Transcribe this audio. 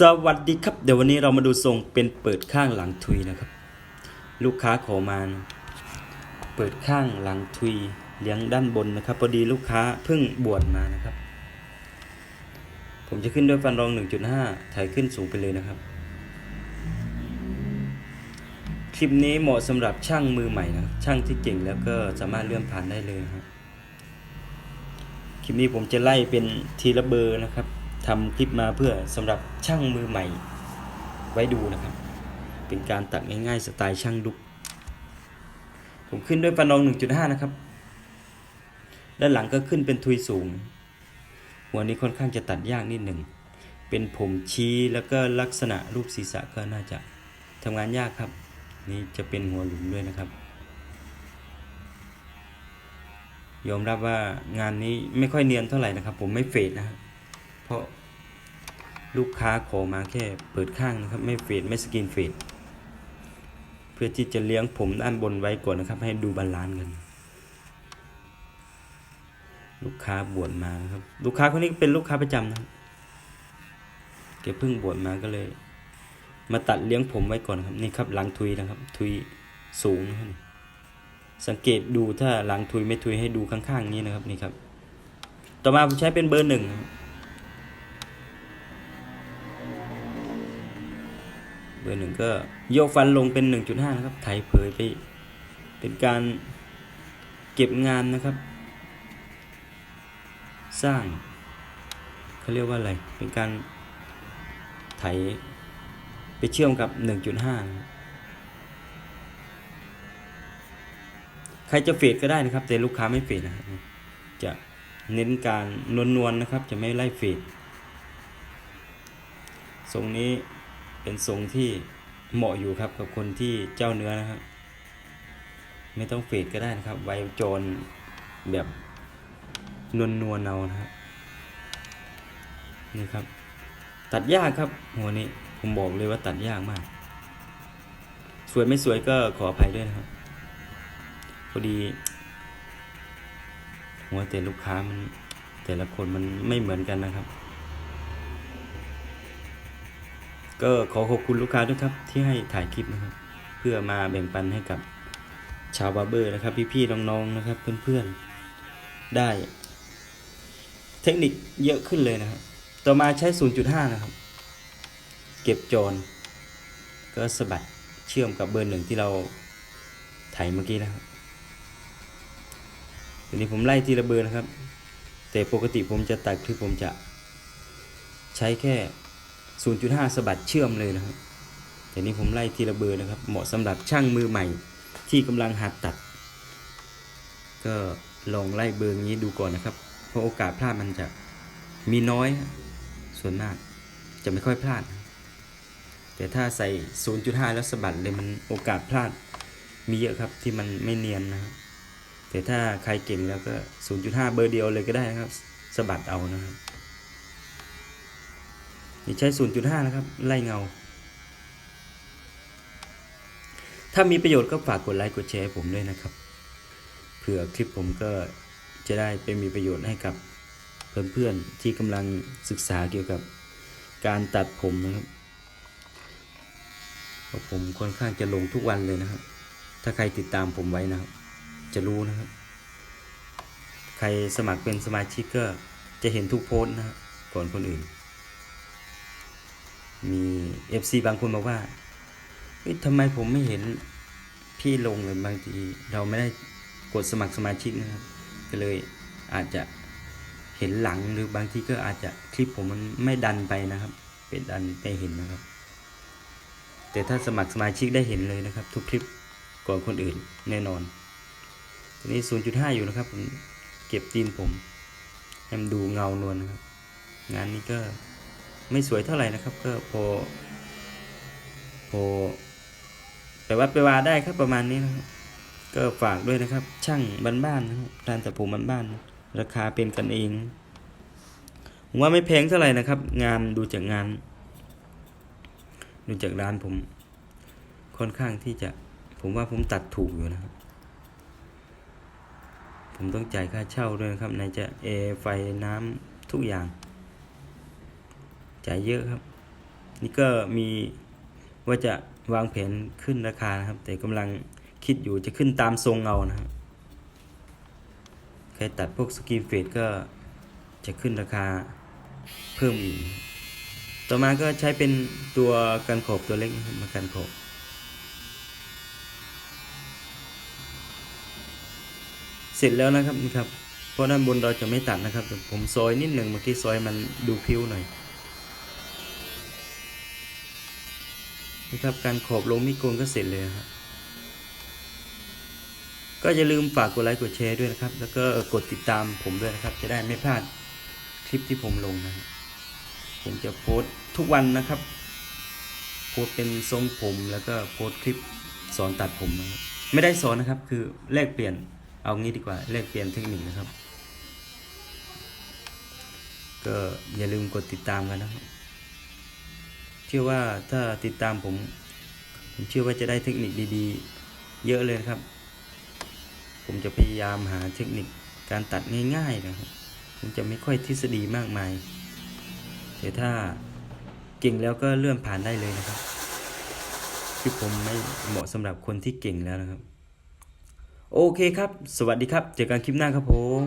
สวัสดีครับ เดี๋ยววันนี้เรามาดูทรงเป็นเปิดข้างหลังทุยนะครับ ลูกค้าขอมานะเปิดข้างหลังทุยเลี้ยงด้านบนนะครับพอดีลูกค้าเพิ่งบวชมานะครับ ผมจะขึ้นด้วยฟันรอง 1.5 ถ่ายขึ้นสูงไปเลยนะครับ คลิปนี้เหมาะสำหรับช่างมือใหม่นะช่างที่เก่งแล้วก็สามารถเลื่อนผ่านได้เลยครับคลิปนี้ผมจะไล่เป็นทีละเบอร์นะครับ ทำคลิปมาเพื่อสำหรับช่างมือใหม่ไว้ดูนะครับ เป็นการตัดง่ายๆสไตล์ช่างดุก ผมขึ้นด้วยปานอง 1.5 นะครับ ด้านหลังก็ขึ้นเป็นทุยสูง หัวนี้ค่อนข้างจะตัดยากนิดหนึ่ง เป็นผมชี้แล้วก็ลักษณะรูปศีรษะก็น่าจะทำงานยากครับ นี่จะเป็นหัวหลุมด้วยนะครับยอมรับว่างานนี้ไม่ค่อยเนียนเท่าไหร่นะครับ ผมไม่เฟดนะเพราะ ลูกค้าขอมาแค่เปิดข้างนะครับ ไม่เฟดไม่สกินเฟดเพื่อที่จะเลี้ยงผมด้านบนไว้ก่อนนะครับ ให้ดูบาลานซ์กัน ลูกค้าบวชมานะครับ ลูกค้าคนนี้เป็นลูกค้าประจำนะครับแกเพิ่งบวชมาก็เลย มาตัดเลี้ยงผมไว้ก่อนครับนี่ครับหลังทุยนะครับ ทุยสูงนะครับสังเกตดูถ้าหลังทุยไม่ทุยให้ดูข้างๆนี้นะครับนี่ครับ ต่อมาผมใช้เป็นเบอร์หนึ่ง บเบอร์หนึ่งก็โยกฟันลงเป็น 1.5 นะครับ ไถเผยไป เป็นการเก็บงานนะครับ สร้างเขาเรียกว่าอะไร เป็นการไถไปเชื่อมกับ 1.5นะใครจะเฟดก็ได้นะครับ แต่ลูกค้าไม่เฟดนะครับ จะเน้นการนวลๆนะครับ จะไม่ไล่เฟดทรงนี้ เป็นทรงที่เหมาะอยู่ครับกับคนที่เจ้าเนื้อนะครับไม่ต้องเฟดก็ได้นะครับ ไวโจรแบบนวลนวลเอานะครับนี่ครับ ตัดยากครับหัวนี้ผมบอกเลยว่าตัดยากมาก สวยไม่สวยก็ขออภัยด้วยนะครับพอดี หัวแต่ลูกค้ามันแต่ละคนมันไม่เหมือนกันนะครับ ก็ขอขอบคุณลูกค้าด้วยครับที่ให้ถ่ายคลิปนะครับ เพื่อมาแบ่งปันให้กับชาวบาร์เบอร์นะครับ พี่ๆน้องๆนะครับ เพื่อนๆ ได้ เทคนิคเยอะขึ้นเลยนะครับ ต่อมาใช้ 0.5 นะครับ เก็บจรก็สะบัดเชื่อมกับเบอร์หนึ่งที่เราถ่ายเมื่อกี้นะครับทีนี้ผมไล่ทีละเบอร์นะครับ แต่ปกติผมจะตัดคือผมจะใช้แค่ 0.5สะบัดเชื่อมเลยนะครับแต่นี้ผมไล่ทีละเบอร์นะครับ เหมาะสำหรับช่างมือใหม่ที่กำลังหัดตัด ก็ลองไล่เบอร์นี้ดูก่อนนะครับ เพราะโอกาสพลาดมันจะมีน้อย ส่วนมากจะไม่ค่อยพลาด แต่ถ้าใส่ 0.5 แล้วสะบัดเลยมันโอกาสพลาดมีเยอะครับที่มันไม่เนียนนะครับแต่ถ้าใครเก่งแล้วก็ 0.5 เบอร์เดียวเลยก็ได้นะครับสะบัดเอานะครับ นี่ใช้ 0.5 นะครับ ไล่เงา ถ้ามีประโยชน์ก็ฝากกดไลค์กดแชร์ให้ผมด้วยนะครับ เผื่อคลิปผมก็จะได้ไปมีประโยชน์ให้กับเพื่อนๆที่กำลังศึกษาเกี่ยวกับการตัดผมนะครับเพราะผมค่อนข้างจะลงทุกวันเลยนะครับ ถ้าใครติดตามผมไว้นะครับ จะรู้นะครับ ใครสมัครเป็นสมาชิกก็จะเห็นทุกโพสต์นะครับก่อนคนอื่น มี FC บางคนบอกว่าเฮ้ยทำไมผมไม่เห็นพี่ลงเลยบางที เราไม่ได้กดสมัครสมาชิกนะครับ ก็เลยอาจจะเห็นหลังหรือบางทีก็อาจจะคลิปผมมันไม่ดันไปนะครับ เป็นดันไปเห็นนะครับ แต่ถ้าสมัครสมาชิกได้เห็นเลยนะครับ ทุกคลิปก่อนคนอื่นแน่นอนทีนี้ 0.5 อยู่นะครับผมเก็บตีนผมให้มันดูเงานวลนะครับ งานนี้ก็ ไม่สวยเท่าไหร่นะครับ ก็พอพอไปวัดไปวาได้ครับประมาณนี้นะครับก็ฝากด้วยนะครับ ช่างบ้านๆนะครับร้านตัดผมบ้านๆราคาเป็นกันเองผมว่าไม่แพงเท่าไหร่นะครับ งานดูจากงาน ดูจากร้านผม ค่อนข้างที่จะ ผมว่าผมตัดถูกอยู่นะครับ ผมต้องจ่ายค่าเช่าด้วยนะครับไหนจะแอไฟน้ำทุกอย่าง จ่ายเยอะครับ นี่ก็มีว่าจะวางแผนขึ้นราคานะครับ แต่กำลังคิดอยู่จะขึ้นตามทรงเงานะครับใครตัดพวกสกรีเฟดก็จะขึ้นราคาเพิ่มอีก ต่อมาก็ใช้เป็นตัวกันขอบตัวเล็กมากันขอบเสร็จแล้วนะครับนี่ครับ เพราะด้านบนเราจะไม่ตัดนะครับ ผมซอยนิดหนึ่งเมื่อกี้ซอยมันดูพิ้วหน่อย นี่ครับการขอบลงมีดโกนก็เสร็จเลยครับก็อย่าลืมฝากกดไลค์กดแชร์ด้วยนะครับ แล้วก็กดติดตามผมด้วยนะครับ จะได้ไม่พลาดคลิปที่ผมลงนะผมจะโพสทุกวันนะครับ โพสเป็นทรงผมแล้วก็โพสคลิปสอนตัดผมนะไม่ได้สอนนะครับ คือแลกเปลี่ยนเอางี้ดีกว่าแลกเปลี่ยนเทคนิคนะครับ ก็อย่าลืมกดติดตามกันนะครับ เชื่อว่าถ้าติดตามผม ผมเชื่อว่าจะได้เทคนิคดีๆ เยอะเลยครับ ผมจะพยายามหาเทคนิคการตัดง่ายๆนะครับผมจะไม่ค่อยทฤษฎีมากมายแต่ถ้าเก่งแล้วก็เลื่อนผ่านได้เลยนะครับคือผมไม่เหมาะสำหรับคนที่เก่งแล้วนะครับ โอเคครับ สวัสดีครับ เจอกันคลิปหน้าครับผม